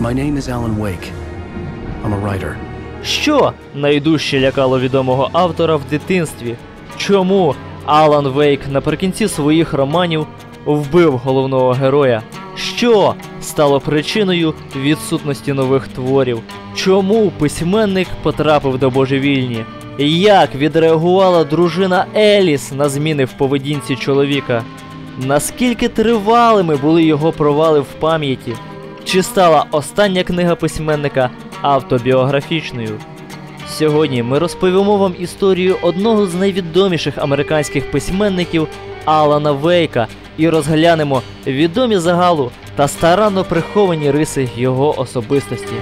My name is Alan Wake. I'm a writer. Що найдужче лякало відомого автора в дитинстві? Чому Алан Вейк наприкінці своїх романів вбив головного героя? Що стало причиною відсутності нових творів? Чому письменник потрапив до божевільні? Як відреагувала дружина Еліс на зміни в поведінці чоловіка? Наскільки тривалими були його провали в пам'яті? Чи стала остання книга письменника автобіографічною? Сьогодні ми розповімо вам історію одного з найвідоміших американських письменників Алана Вейка і розглянемо відомі загалу та старанно приховані риси його особистості.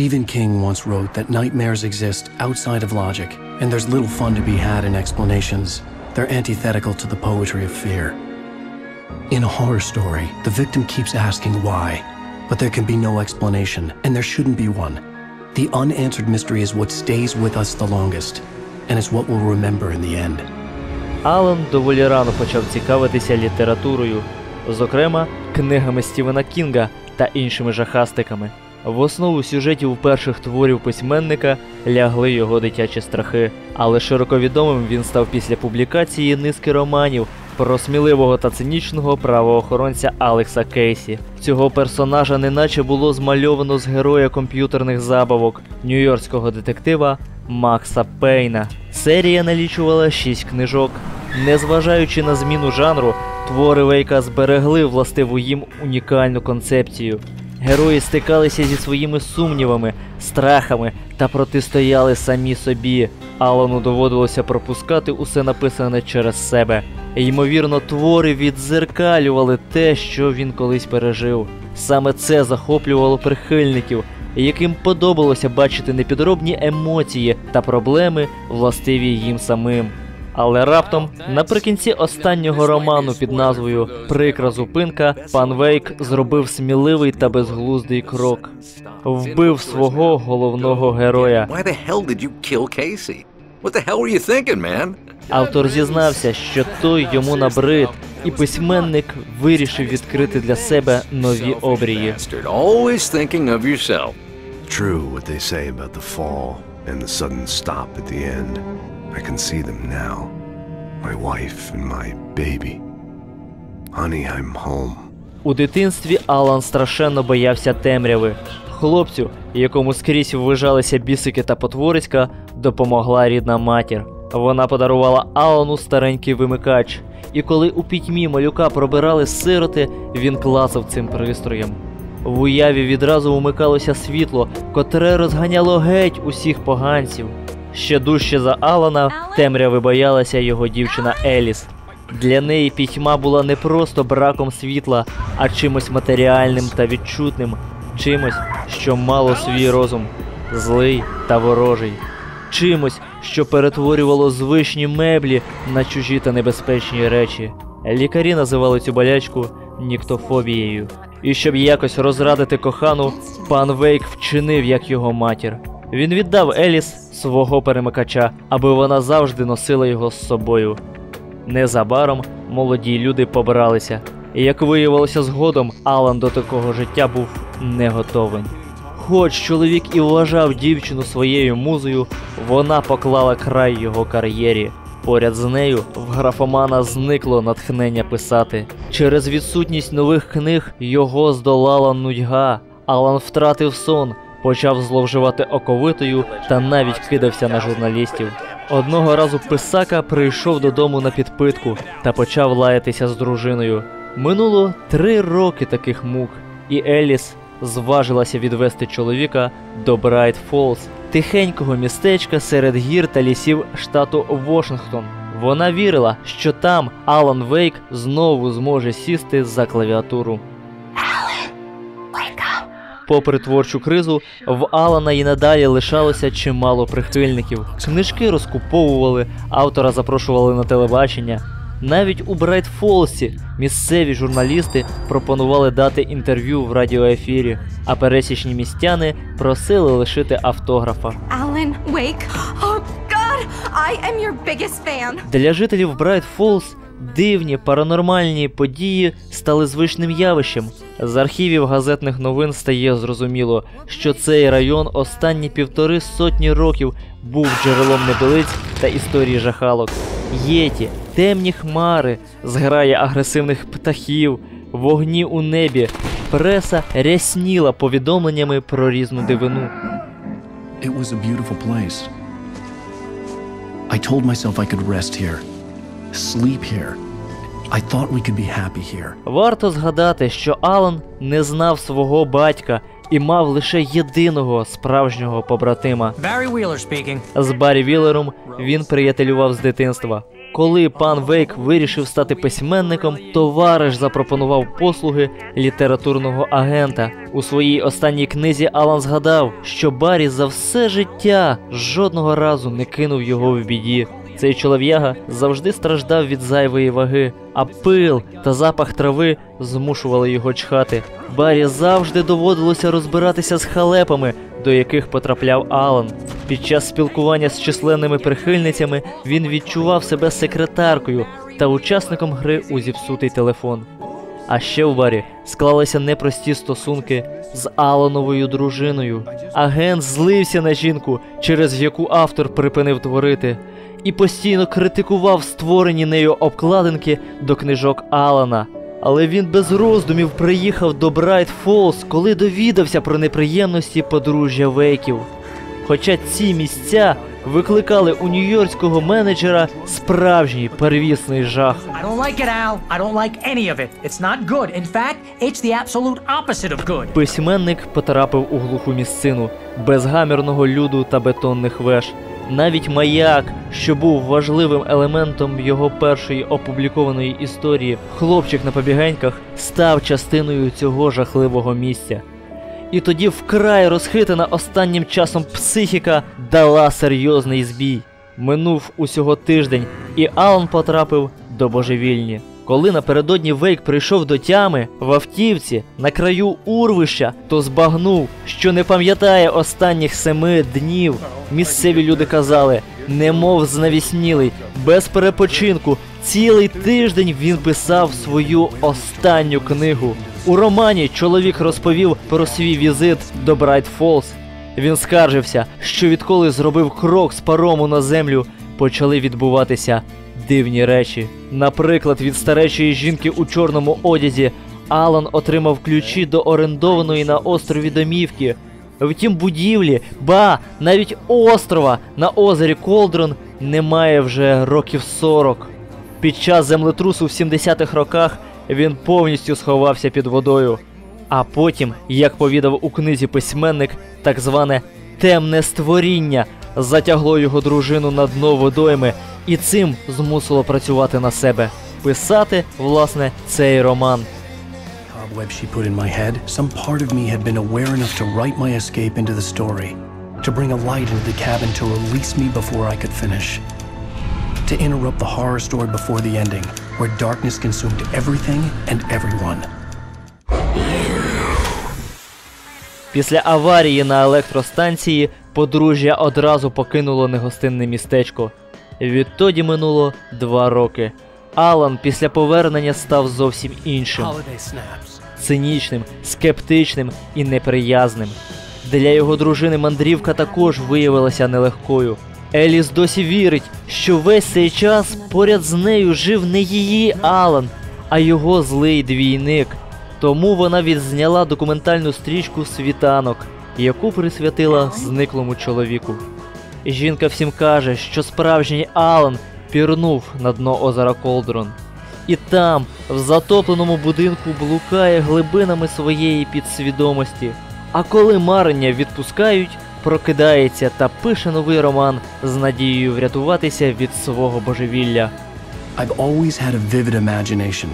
Stephen King once wrote that nightmares exist outside of logic, and there's little fun to be had in explanations. They're antithetical to the poetry of fear. In a horror story, the victim keeps asking why, but there can be no explanation, and there shouldn't be one. The unanswered mystery is what stays with us the longest, and it's what we'll remember in the end. Алан доволі рано почав цікавитися літературою, зокрема книгами Стівена Кінга та іншими жахастиками. В основу сюжетів перших творів письменника лягли його дитячі страхи, але широко відомим він став після публікації низки романів про сміливого та цинічного правоохоронця Алекса Кейсі. Цього персонажа неначе було змальовано з героя комп'ютерних забавок нью-йоркського детектива Макса Пейна. Серія налічувала шість книжок. Незважаючи на зміну жанру, твори Вейка зберегли властиву їм унікальну концепцію. Герої стикалися зі своїми сумнівами, страхами та протистояли самі собі. Алану доводилося пропускати усе написане через себе. Ймовірно, твори віддзеркалювали те, що він колись пережив. Саме це захоплювало прихильників, яким подобалося бачити непідробні емоції та проблеми, властиві їм самим. Але раптом, наприкінці останнього роману під назвою Прикра зупинка, пан Вейк зробив сміливий та безглуздий крок. Вбив свого головного героя. Автор зізнався, що той йому набрид, і письменник вирішив відкрити для себе нові обрії. True what they say about the fall and the sudden stop at the end. I can see them now. My wife and my baby. Honey, I'm home. У дитинстві Алан страшенно боявся темряви. Хлопцю, якому скрізь ввижалися бісики та потвориська, допомогла рідна матір. Вона подарувала Алану старенький вимикач, і коли у пітьмі малюка пробирали сироти, він клацав цим пристроєм. В уяві відразу умикалося світло, котре розганяло геть усіх поганців. Ще дужче за Алана темряви боялася його дівчина Еліс. Для неї пітьма була не просто браком світла, а чимось матеріальним та відчутним, чимось, що мало свій розум, злий та ворожий, чимось, що перетворювало звичні меблі на чужі та небезпечні речі. Лікарі називали цю болячку ніктофобією. І щоб якось розрадити кохану, пан Вейк вчинив як його матір. Він віддав Еліс свого перемикача, аби вона завжди носила його з собою. Незабаром молоді люди побралися, і як виявилося згодом, Алан до такого життя був не готовий. Хоч чоловік і вважав дівчину своєю музою, вона поклала край його кар'єрі. Поряд з нею в графомана зникло натхнення писати. Через відсутність нових книг його здолала нудьга. Алан втратив сон, почав зловживати оковитою та навіть кидався на журналістів. Одного разу писака прийшов додому на підпитку та почав лаятися з дружиною. Минуло три роки таких мук, і Еліс зважилася відвести чоловіка до Брайт Фолз, тихенького містечка серед гір та лісів штату Вашингтон. Вона вірила, що там Алан Вейк знову зможе сісти за клавіатуру. Попри творчу кризу, в Алана і надалі лишалося чимало прихильників. Книжки розкуповували, автора запрошували на телебачення. Навіть у Брайт Фолсі місцеві журналісти пропонували дати інтерв'ю в радіоефірі, а пересічні містяни просили лишити автографа. Alan Wake. Oh God, I am your biggest fan. Для жителів Брайт Фолз дивні паранормальні події стали звичним явищем. З архівів газетних новин стає зрозуміло, що цей район останні півтори сотні років був джерелом небелиць та історії жахалок. Єті, темні хмари, зграя агресивних птахів, вогні у небі. Преса рясніла повідомленнями про різну дивину. It was a beautiful place. I told myself I could rest here, sleep here. I thought we could be happy here. Варто згадати, що Алан не знав свого батька і мав лише єдиного справжнього побратима. Barry Wheeler speaking. З Баррі Вілером він приятелював з дитинства. Коли пан Вейк вирішив стати письменником, товариш запропонував послуги літературного агента. У своїй останній книзі Алан згадав, що Баррі за все життя жодного разу не кинув його в біді. Цей чолов'яга завжди страждав від зайвої ваги, а пил та запах трави змушували його чхати. Баррі завжди доводилося розбиратися з халепами, до яких потрапляв Алан. Під час спілкування з численними прихильницями він відчував себе секретаркою та учасником гри у зіпсутий телефон. А ще в барі склалися непрості стосунки з Алановою дружиною. Агент злився на жінку, через яку автор припинив творити, і постійно критикував створені нею обкладинки до книжок Алана. Але він без роздумів приїхав до Брайт Фолз, коли довідався про неприємності подружжя Вейків. Хоча ці місця викликали у нью-йоркського менеджера справжній первісний жах. I don't like it, Al. I don't like any of it. It's not good. In fact, it's the absolute opposite of good. Письменник потрапив у глуху місцину без гамірного люду та бетонних веж. Навіть маяк, що був важливим елементом його першої опублікованої історії, хлопчик на побігеньках, став частиною цього жахливого місця. І тоді вкрай розхитана останнім часом психіка дала серйозний збій. Минув усього тиждень, і Алан потрапив до божевільні. Коли напередодні Вейк прийшов до тями в автівці на краю урвища, то збагнув, що не пам'ятає останніх семи днів. Місцеві люди казали, немов знавіснілий, без перепочинку. Цілий тиждень він писав свою останню книгу. У романі чоловік розповів про свій візит до Брайт Фолз. Він скаржився, що відколи зробив крок з парому на землю, почали відбуватися дивні речі. Наприклад, від старечої жінки у чорному одязі Алан отримав ключі до орендованої на острові домівки. Втім, будівлі, ба, навіть острова на озері Колдрон немає вже років 40. Під час землетрусу в 70-х роках він повністю сховався під водою. А потім, як повідав у книзі письменник, так зване темне створіння затягло його дружину на дно водойми і цим змусило працювати на себе, писати, власне, цей роман. Cobweb she put in my head, some part of me had been aware enough to write my escape into the story, to bring a light into the cabin to release me before I could finish, to interrupt the horror story before the ending, where darkness consumed everything and everyone. Після аварії на електростанції подружжя одразу покинуло негостинне містечко. Відтоді минуло два роки. Алан після повернення став зовсім іншим. Цинічним, скептичним і неприязним. Для його дружини мандрівка також виявилася нелегкою. Еліс досі вірить, що весь цей час поряд з нею жив не її Алан, а його злий двійник. Тому вона відзняла документальну стрічку Світанок, яку присвятила зниклому чоловіку. Жінка всім каже, що справжній Алан пірнув на дно озера Колдрон. І там, в затопленому будинку, блукає глибинами своєї підсвідомості. А коли марення відпускають, прокидається та пише новий роман з надією врятуватися від свого божевілля. I've always had a vivid imagination,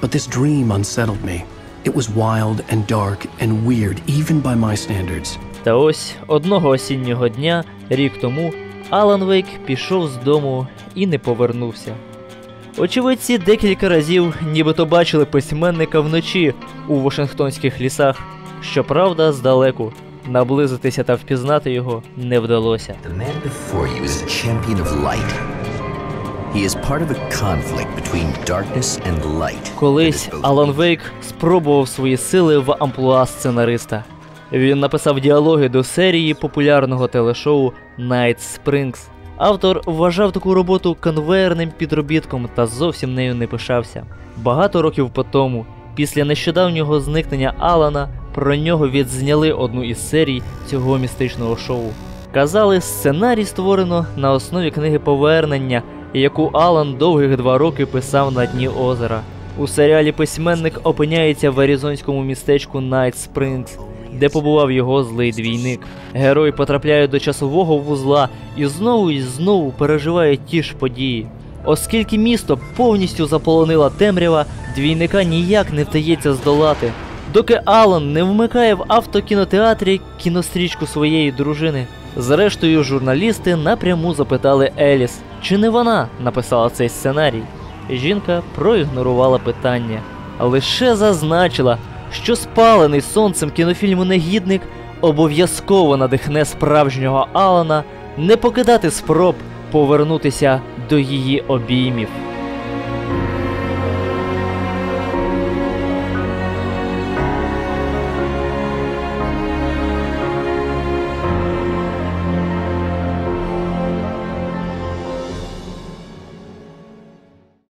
but this dream unsettled me. It was wild and dark and weird, even by my standards. Та ось одного осіннього дня, рік тому, Алан Вейк пішов з дому і не повернувся. Очевидці декілька разів нібито бачили письменника вночі у Вашингтонських лісах. Щоправда, здалеку. Наблизитися та впізнати його не вдалося. Колись Алан Вейк спробував свої сили в амплуа сценариста. Він написав діалоги до серії популярного телешоу Night Springs. Автор вважав таку роботу конвейерним підробітком та зовсім нею не пишався. Багато років по тому, після нещодавнього зникнення Алана, про нього відзняли одну із серій цього містичного шоу. Казали, сценарій створено на основі книги Повернення, яку Алан довгих два роки писав на дні озера. У серіалі письменник опиняється в аризонському містечку Найт Спрингс, де побував його злий двійник. Герой потрапляє до часового вузла і знову і знову переживає ті ж події. Оскільки місто повністю заполонила темрява, двійника ніяк не вдається здолати. Доки Алан не вмикає в автокінотеатрі кінострічку своєї дружини. Зрештою, журналісти напряму запитали Еліс, чи не вона написала цей сценарій. Жінка проігнорувала питання, лише зазначила, що спалений сонцем кінофільму Негідник обов'язково надихне справжнього Алана не покидати спроб повернутися до її обіймів.